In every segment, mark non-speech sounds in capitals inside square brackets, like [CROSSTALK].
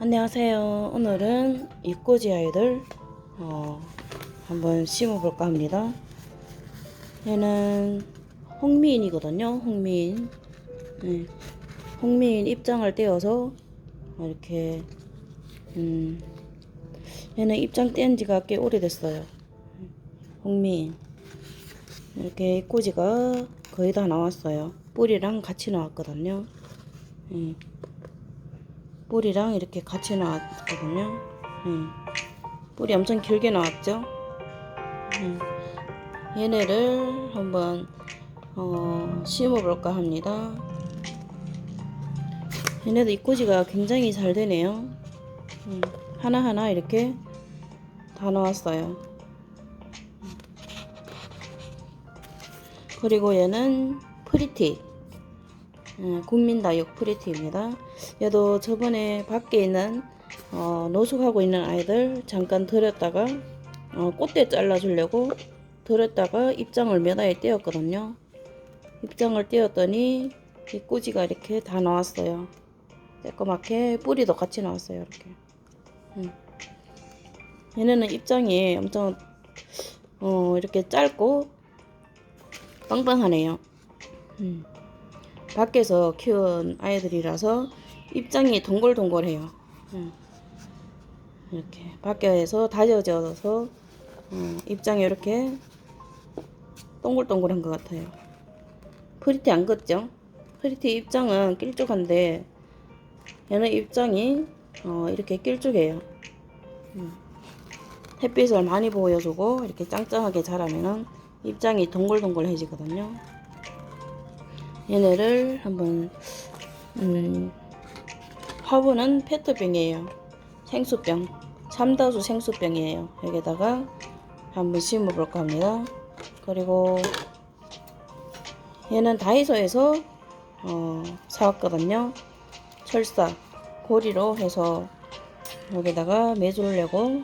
안녕하세요. 오늘은 입꼬지 아이들 어, 한번 심어볼까 합니다. 얘는 홍미인이거든요. 홍미인. 네. 홍미인 입장을 떼어서 이렇게 음, 얘는 입장 뗀 지가 꽤 오래됐어요. 홍미인. 이렇게 입꼬지가 거의 다 나왔어요. 뿌리랑 같이 나왔거든요. 예. 뿌리랑 이렇게 같이 나왔거든요. 예. 뿌리 엄청 길게 나왔죠. 예. 얘네를 한번 어, 심어볼까 합니다. 얘네도 입꼬지가 굉장히 잘 되네요. 예. 하나하나 이렇게 다 나왔어요. 그리고 얘는 프리티. 예, 국민다육 프리티입니다. 얘도 저번에 밖에 있는 어, 노숙하고 있는 아이들 잠깐 들였다가 어, 꽃대 잘라주려고 들였다가 입장을 몇 아이 떼었거든요. 입장을 떼었더니 이 꼬지가 이렇게 다 나왔어요. 새까맣게 뿌리도 같이 나왔어요. 이렇게. 음. 얘네는 입장이 엄청 어, 이렇게 짧고 빵빵하네요. 음. 밖에서 키운 아이들이라서 입장이 동글동글해요. 음. 이렇게 밖에서 다져져서 음, 입장이 이렇게 동글동글한 것 같아요. 프리티 안 걷죠? 프리티 입장은 길쭉한데 얘는 입장이 어, 이렇게 길쭉해요. 음. 햇빛을 많이 보여주고 이렇게 짱짱하게 자라면은 입장이 동글동글해지거든요. 얘네를 한번 음, 화분은 페트병이에요. 생수병. 삼다수 생수병이에요. 여기다가 한번 심어볼까 합니다. 그리고 얘는 다이소에서 어, 사왔거든요. 철사 고리로 해서 여기다가 매주려고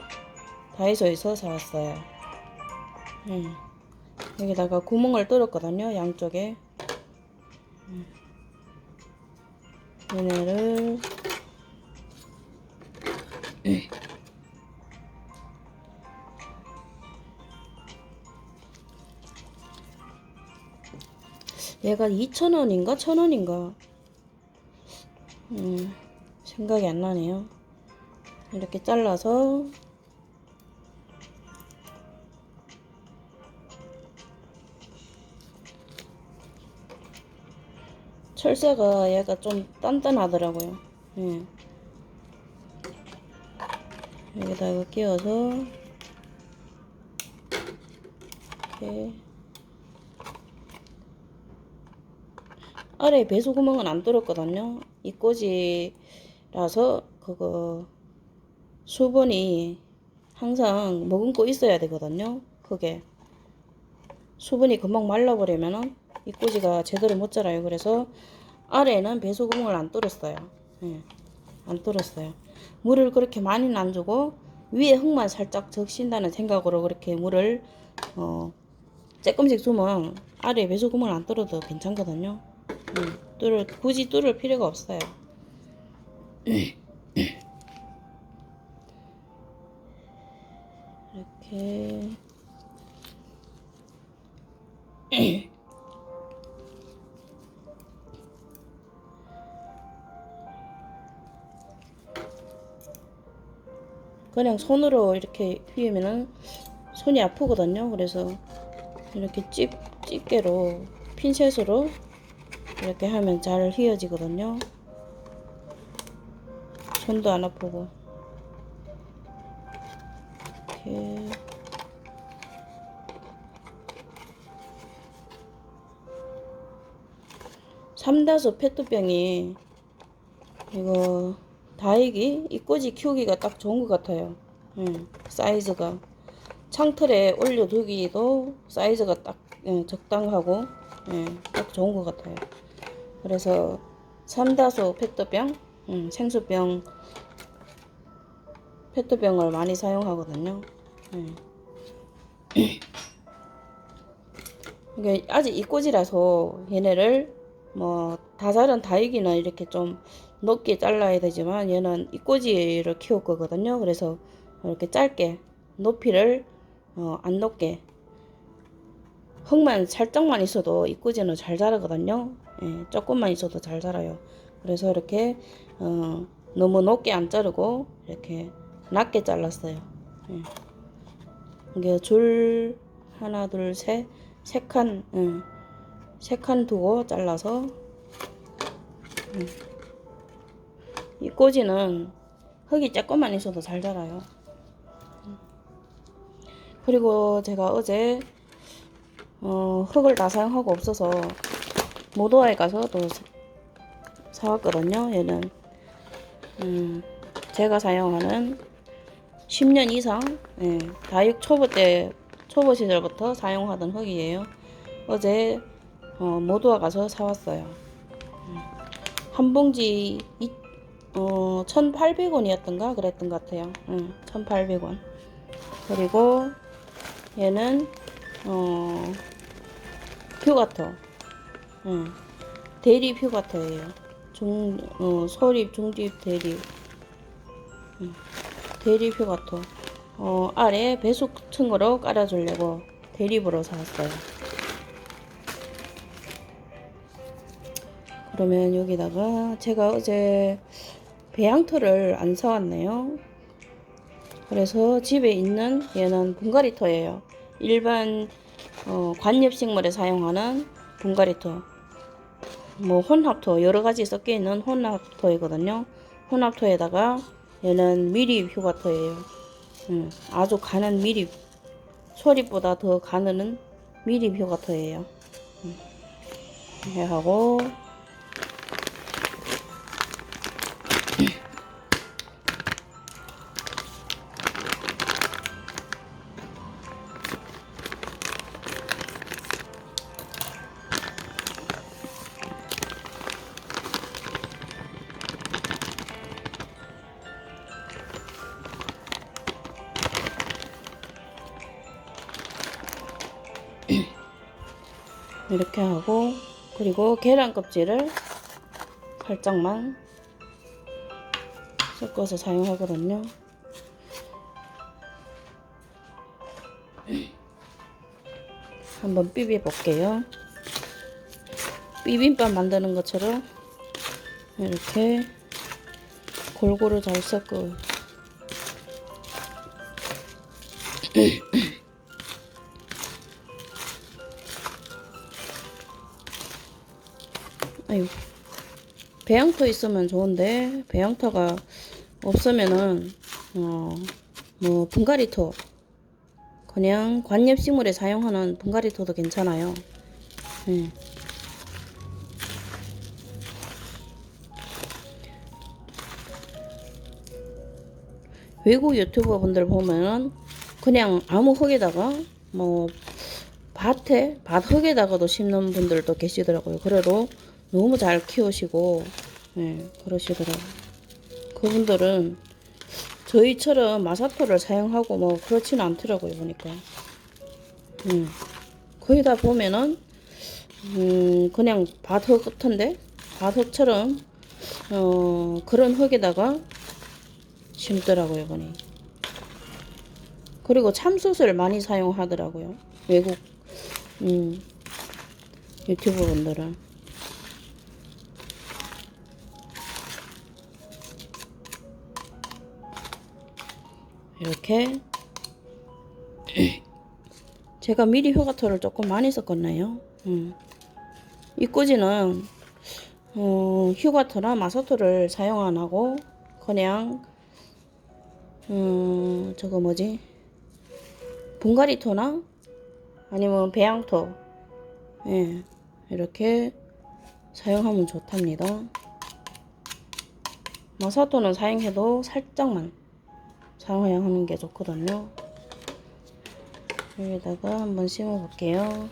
다이소에서 사왔어요. 음. 여기다가 구멍을 뚫었거든요. 양쪽에. 음. 얘네를 얘가 2,000원인가 1,000원인가 음, 생각이 안 나네요. 이렇게 잘라서 철사가 얘가 좀 단단하더라고요. 예. 여기다가 끼워서 이렇게 아래 배수 구멍은 안 뚫었거든요. 이 꼬지라서 그거 수분이 항상 머금고 있어야 되거든요. 그게 수분이 금방 말라버리면은 이 꼬지가 제대로 못 자라요. 그래서 아래에는 배수 구멍을 안 뚫었어요. 예, 안 뚫었어요. 물을 그렇게 많이는 안 주고 위에 흙만 살짝 적신다는 생각으로 그렇게 물을 어 조금씩 주면 아래 배수 구멍을 안 뚫어도 괜찮거든요. 음, 뚫을 굳이 뚫을 필요가 없어요. 이렇게 그냥 손으로 이렇게 휘우면은 손이 아프거든요. 그래서 이렇게 집 집게로 핀셋으로 이렇게 하면 잘 휘어지거든요. 손도 안 아프고 이렇게 삼다수 페트병이 이거 다육이 이꼬지 키우기가 딱 좋은 것 같아요. 음, 사이즈가 창틀에 올려두기도 사이즈가 딱 예, 적당하고 예, 딱 좋은 것 같아요. 그래서 삼다소 페트병, 음, 생수병 페트병을 많이 사용하거든요. 예. [CLEARS THROAT] 이게 아직 이꼬지라서 얘네를 뭐 다자른 다육이는 이렇게 좀 높게 잘라야 되지만 얘는 이 꼬지를 키울 거거든요. 그래서 이렇게 짧게 높이를 어, 안 높게 흙만 살짝만 있어도 이 꼬지는 잘 자라거든요. 예, 조금만 있어도 잘 자라요. 그래서 이렇게 어, 너무 높게 안 자르고 이렇게 낮게 잘랐어요. 예. 이게 줄 하나 둘셋세칸 응. 세칸 두고 잘라서 음. 이 꼬지는 흙이 조금만 있어도 잘 자라요. 음. 그리고 제가 어제 어, 흙을 다 사용하고 없어서 모도아에 가서 또 사- 사왔거든요. 얘는 음, 제가 사용하는 10년 이상 예, 다육 초보 때 초보 시절부터 사용하던 흙이에요. 어제 어, 모도아 가서 사왔어요. 음, 한 봉지 이, 어, 1,800원이었던가 그랬던 것 같아요. 응, 1,800원. 그리고 얘는 어, 퓨가터. 응, 대리 퓨가터예요. 중, 어, 소립, 중립, 대리. 응, 대리 퓨가터. 어, 아래 배수층으로 깔아주려고 대립으로 사왔어요. 그러면 여기다가 제가 어제 배양토를 안 사왔네요. 그래서 집에 있는 얘는 분갈이토예요. 일반 어, 관엽식물에 사용하는 분갈이토. 뭐 혼합토 여러 가지 섞여 있는 혼합토이거든요. 혼합토에다가 얘는 미리 휴가토예요. 음, 아주 가는 미리 소립보다 더 가는 미리 휴가토예요. 음. 하고 이렇게 하고 그리고 계란 껍질을 살짝만 섞어서 사용하거든요. 한번 비벼 볼게요. 비빔밥 만드는 것처럼 이렇게 골고루 잘 섞어 아 배양토 있으면 좋은데 배양토가 없으면은 어 뭐 분갈이토 그냥 관엽식물에 사용하는 분갈이토도 괜찮아요. 예. 외국 유튜버 분들 보면은 그냥 아무 흙에다가 뭐 밭에 밭 흙에다가도 심는 분들도 계시더라고요. 그래도 너무 잘 키우시고 예, 그러시더라고요. 그분들은 저희처럼 마사토를 사용하고 뭐 그렇지는 않더라고요 보니까. 음, 거의 다 보면은 음, 그냥 밭흙 같은데 밭흙처럼 어, 그런 흙에다가 심더라고요 보니. 그리고 참숯을 많이 사용하더라고요 외국 음, 유튜브 분들은. 이렇게 제가 미리 효과토를 조금 많이 섞었나요? 음. 이 꼬지는 어, 휴가토나 마사토를 사용 안 하고 그냥 음, 저거 뭐지 분갈이토나 아니면 배양토 예, 이렇게 사용하면 좋답니다. 마사토는 사용해도 살짝만 사용하는 게 좋거든요. 여기다가 한번 심어 볼게요.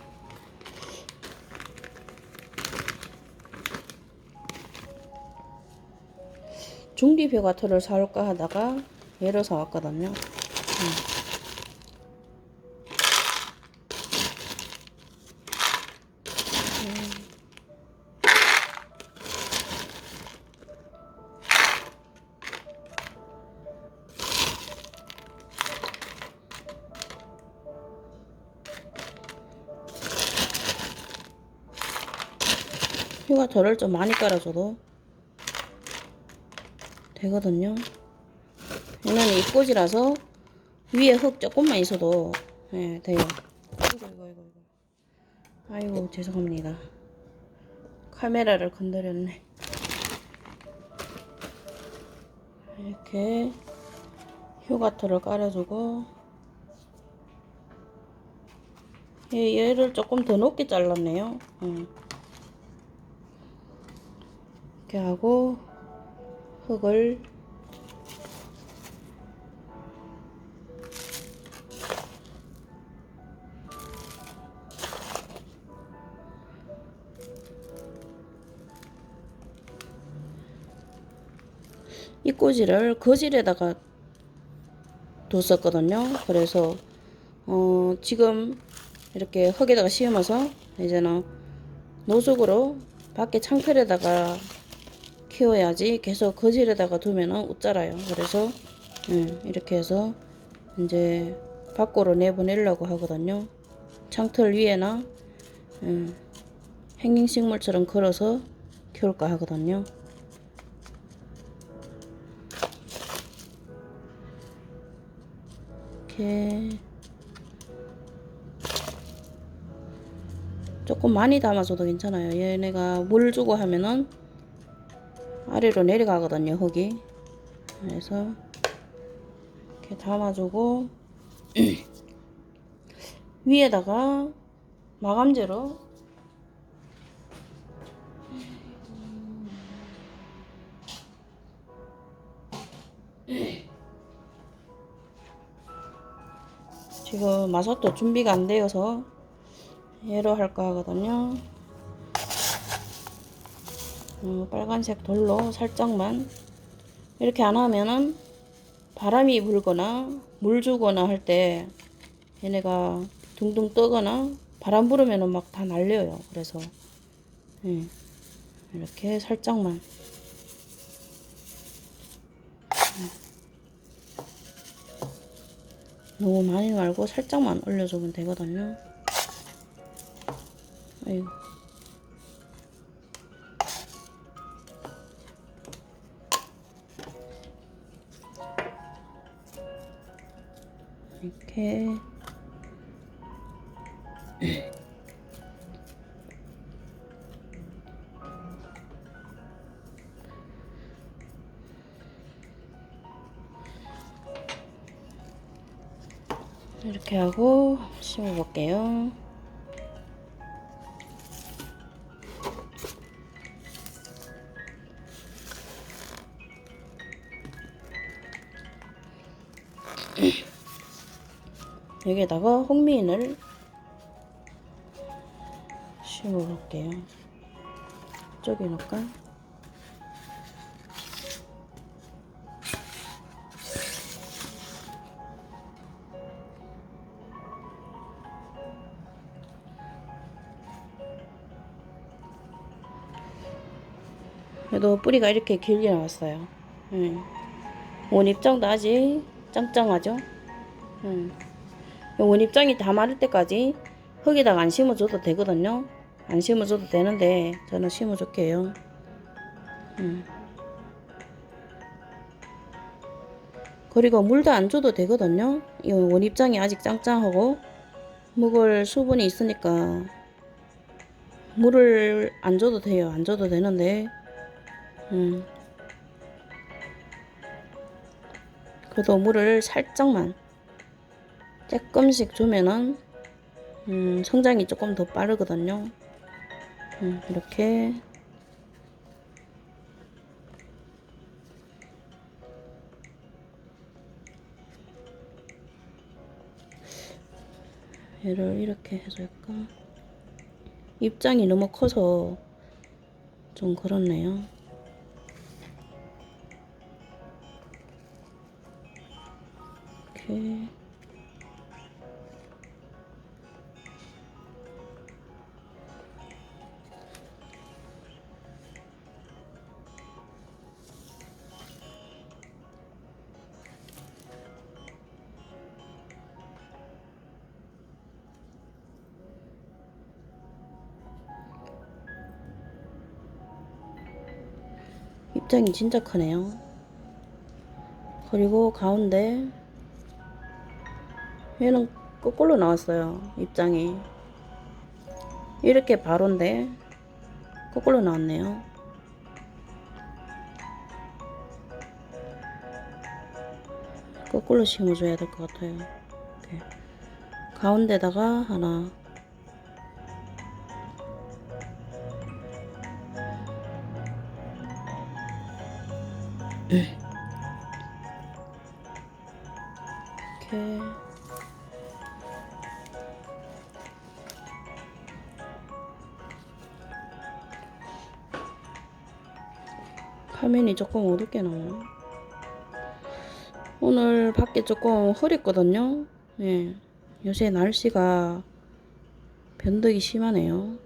중디벼가토를 사올까 하다가 얘를 사왔거든요. 음. 휴가토를 좀 많이 깔아줘도 되거든요. 얘는 이 꽃이라서 위에 흙 조금만 있어도 예, 돼요. 이거 이거 이거. 아이고 죄송합니다. 카메라를 건드렸네. 이렇게 휴가토를 깔아주고 얘, 얘를 조금 더 높게 잘랐네요. 음. 이렇게 하고 흙을 이 꼬지를 거실에다가 뒀었거든요. 그래서 어, 지금 이렇게 흙에다가 씌우면서 이제는 노숙으로 밖에 창틀에다가 키워야지 계속 거실에다가 두면은 웃자라요. 그래서 음, 이렇게 해서 이제 밖으로 내보내려고 하거든요. 창틀 위에나 음, 행잉식물처럼 걸어서 키울까 하거든요. 이렇게 조금 많이 담아줘도 괜찮아요. 얘네가 물 주고 하면은 아래로 내려가거든요, 흙이. 그래서 이렇게 담아주고 [CLEARS THROAT] 위에다가 마감재로 지금 마사토 준비가 안 되어서 얘로 할까 하거든요. 어, 빨간색 돌로 살짝만 이렇게 안 하면은 바람이 불거나 물 주거나 할 때 얘네가 둥둥 떠거나 바람 불으면은 막 다 날려요. 그래서 예, 이렇게 살짝만 너무 많이 말고 살짝만 올려주면 되거든요. 아이고. 이렇게 이렇게 하고 심어 볼게요. 여기에다가 홍미인을 심어 볼게요. 저기 놓을까? 그래도 뿌리가 이렇게 길게 나왔어요. 음. 원입장도 아직 짱짱하죠? 음. 원입장이 다 마를 때까지 흙에다가 안 심어줘도 되거든요. 안 심어줘도 되는데 저는 심어줄게요. 음. 그리고 물도 안 줘도 되거든요. 이 원입장이 아직 짱짱하고 묵을 수분이 있으니까 물을 안 줘도 돼요. 안 줘도 되는데 음. 그래도 물을 살짝만 조금씩 주면은 음, 성장이 조금 더 빠르거든요. 음, 이렇게 얘를 이렇게 해줄까? 입장이 너무 커서 좀 그렇네요. 이렇게 입장이 진짜 크네요. 그리고 가운데 얘는 거꾸로 나왔어요. 입장이 이렇게 바로인데 거꾸로 나왔네요. 거꾸로 심어줘야 될 것 같아요. 이렇게. 가운데다가 하나 조금 어둡게 나오네. 오늘 밖에 조금 흐렸거든요. 예. 요새 날씨가 변덕이 심하네요.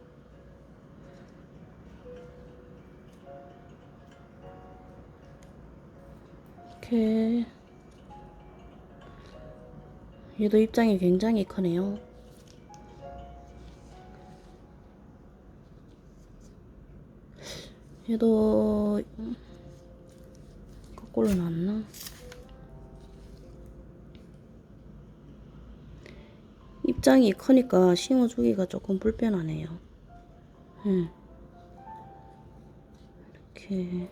이렇게 얘도 입장이 굉장히 크네요. 얘도 음, 거꾸로 나왔나? 입장이 크니까 심어주기가 조금 불편하네요. 음. 이렇게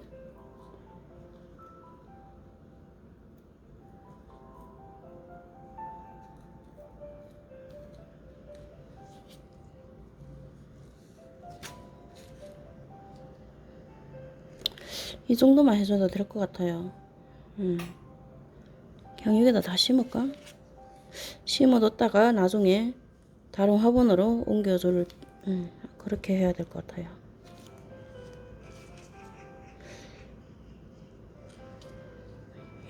이 정도만 해줘도 될 것 같아요. 음. 그냥 여기다 다 심을까? 심어뒀다가 나중에 다른 화분으로 옮겨줄 음, 그렇게 해야 될 것 같아요.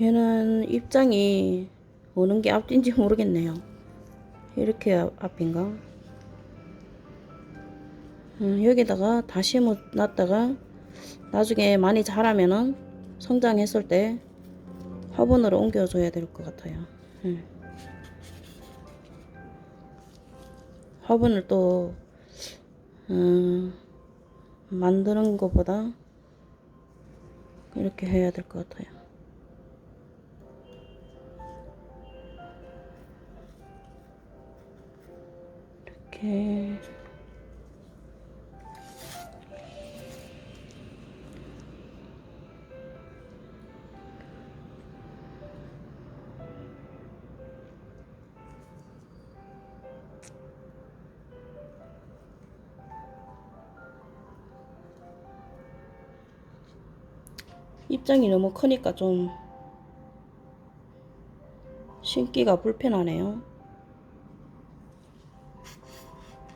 얘는 입장이 오는 게 앞뒤인지 모르겠네요. 이렇게 앞- 앞인가? 음, 여기다가 다 심어 놨다가 나중에 많이 자라면은 성장했을 때 화분으로 옮겨줘야 될 것 같아요. 음. 화분을 또 음, 만드는 것보다 이렇게 해야 될 것 같아요. 이렇게 입장이 너무 크니까 좀 신기가 불편하네요.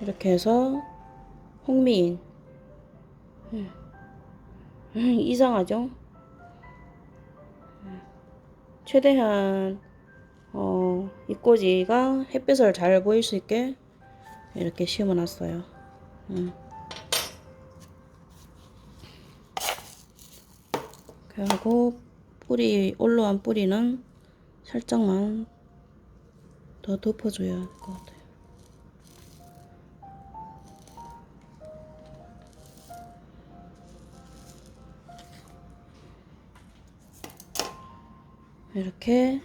이렇게 해서 홍미인 음. 음, 이상하죠? 음. 최대한 어, 이 꼬지가 햇빛을 잘 보일 수 있게 이렇게 심어놨어요. 음. 그리고 뿌리 올라온 뿌리는 살짝만 더 덮어줘야 할 것 같아요. 이렇게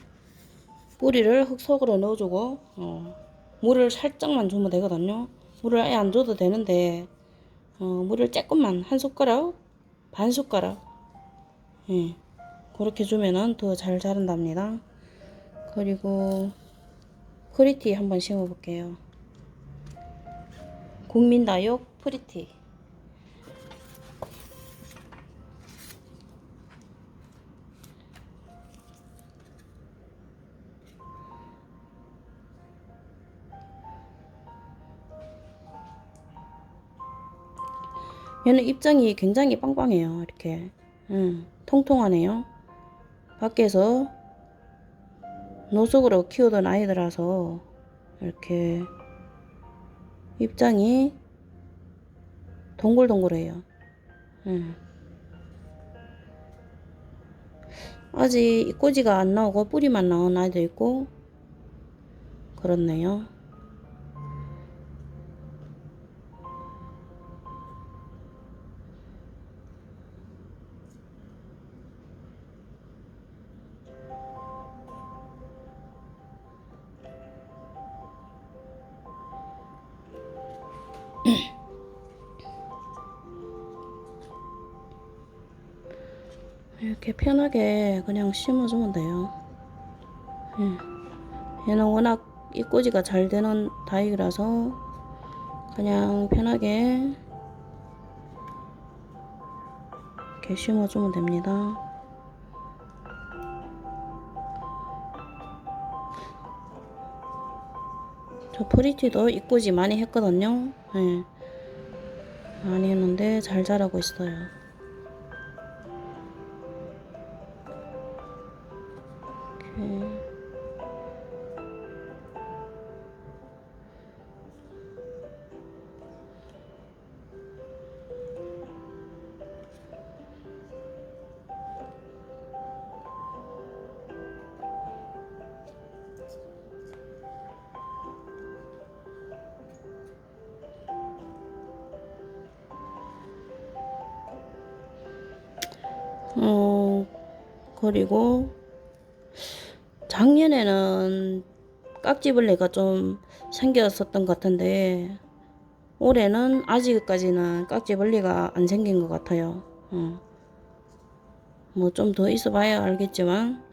뿌리를 흙 속으로 넣어주고 어, 물을 살짝만 주면 되거든요. 물을 아예 안 줘도 되는데 어, 물을 조금만 한 숟가락 반 숟가락 예, 그렇게 주면은 더 잘 자란답니다. 그리고 프리티 한번 심어 볼게요. 국민다육 프리티. 얘는 입장이 굉장히 빵빵해요. 이렇게. 음, 통통하네요. 밖에서 노숙으로 키우던 아이들라서 이렇게 입장이 동글동글해요. 음. 아직 꼬지가 안 나오고 뿌리만 나온 아이도 있고 그렇네요. [CLEARS THROAT] 이렇게 편하게 그냥 심어주면 돼요. 예. 얘는 워낙 이꼬지가 잘 되는 다육이라서 그냥 편하게 이렇게 심어주면 됩니다. 프리티도 이꼬지 많이 했거든요. 예. 많이 했는데 잘 자라고 있어요. 어, 그리고 작년에는 깍지벌레가 좀 생겼었던 것 같은데 올해는 아직까지는 깍지벌레가 안 생긴 것 같아요. 어. 뭐좀 더 있어봐야 알겠지만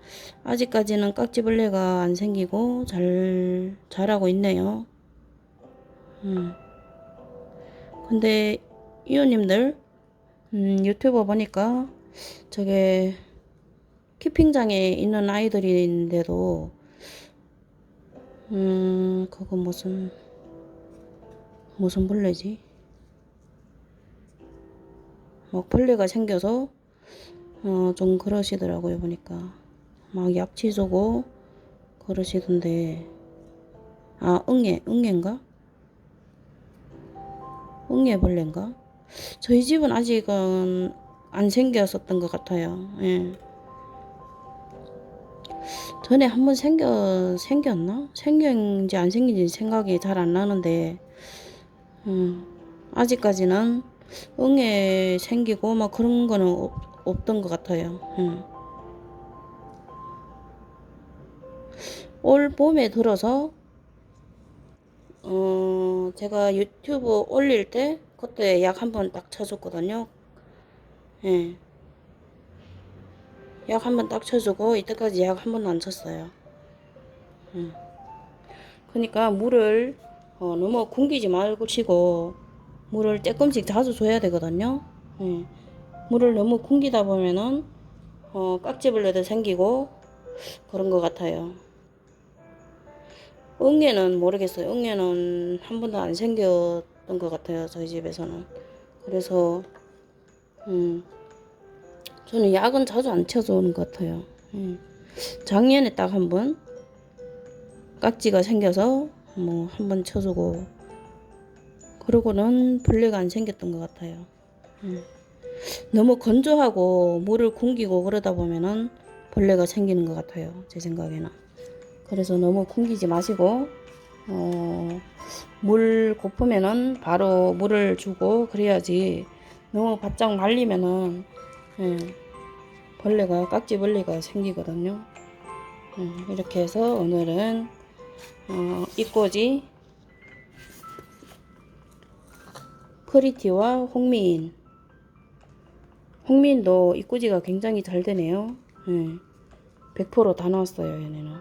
아직까지는 깍지벌레가 안 생기고 잘 자라고 있네요. 음. 근데 이웃님들 음, 유튜버 보니까 저게 키핑장에 있는 아이들인데도 음 그거 무슨 무슨 벌레지? 막 벌레가 생겨서 어 좀 그러시더라고요 보니까 막 약치 주고 그러시던데 아 응애 응애인가? 응애벌레인가? 저희 집은 아직은 안 생겼었던 것 같아요. 예. 전에 한번 생겨 생겼나? 생긴지 안 생긴지 생각이 잘 안 나는데 음, 아직까지는 응애 생기고 막 그런 거는 없, 없던 것 같아요. 음. 올 봄에 들어서 어 제가 유튜브 올릴 때 그때 약 한 번 딱 쳐줬거든요. 예. 약 한 번 딱 쳐주고 이때까지 약 한 번도 안 쳤어요. 음. 그러니까 물을 어, 너무 굶기지 말고 치고 물을 조금씩 자주 줘야 되거든요. 예. 물을 너무 굶기다 보면은 어, 깍지벌레도 생기고 그런 것 같아요. 응애는 모르겠어요. 응애는 한 번도 안 생겼던 것 같아요. 저희 집에서는. 그래서 음, 저는 약은 자주 안 쳐주는 것 같아요. 음. 작년에 딱 한 번 깍지가 생겨서 뭐 한 번 쳐주고 그러고는 벌레가 안 생겼던 것 같아요. 음. 너무 건조하고 물을 굶기고 그러다 보면은 벌레가 생기는 것 같아요. 제 생각에는. 그래서 너무 굶기지 마시고 어, 물 고프면은 바로 물을 주고 그래야지 너무 바짝 말리면은 예, 벌레가 깍지벌레가 생기거든요. 예, 이렇게 해서 오늘은 어, 이꼬지 프리티와 홍미인 홍미인도 이꼬지가 굉장히 잘 되네요. 예, 100%다 나왔어요 얘네는.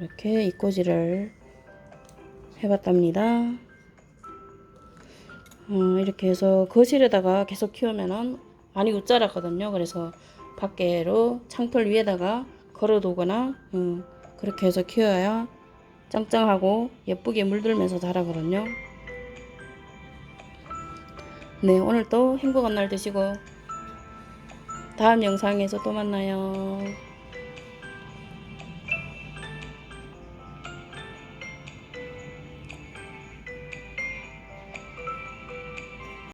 이렇게 이꼬지를 해봤답니다. 어, 이렇게 해서 거실에다가 계속 키우면은 많이 웃자라거든요. 그래서 밖에로 창틀 위에다가 걸어두거나 음, 그렇게 해서 키워야 짱짱하고 예쁘게 물들면서 자라거든요. 네, 오늘 또 행복한 날 되시고 다음 영상에서 또 만나요.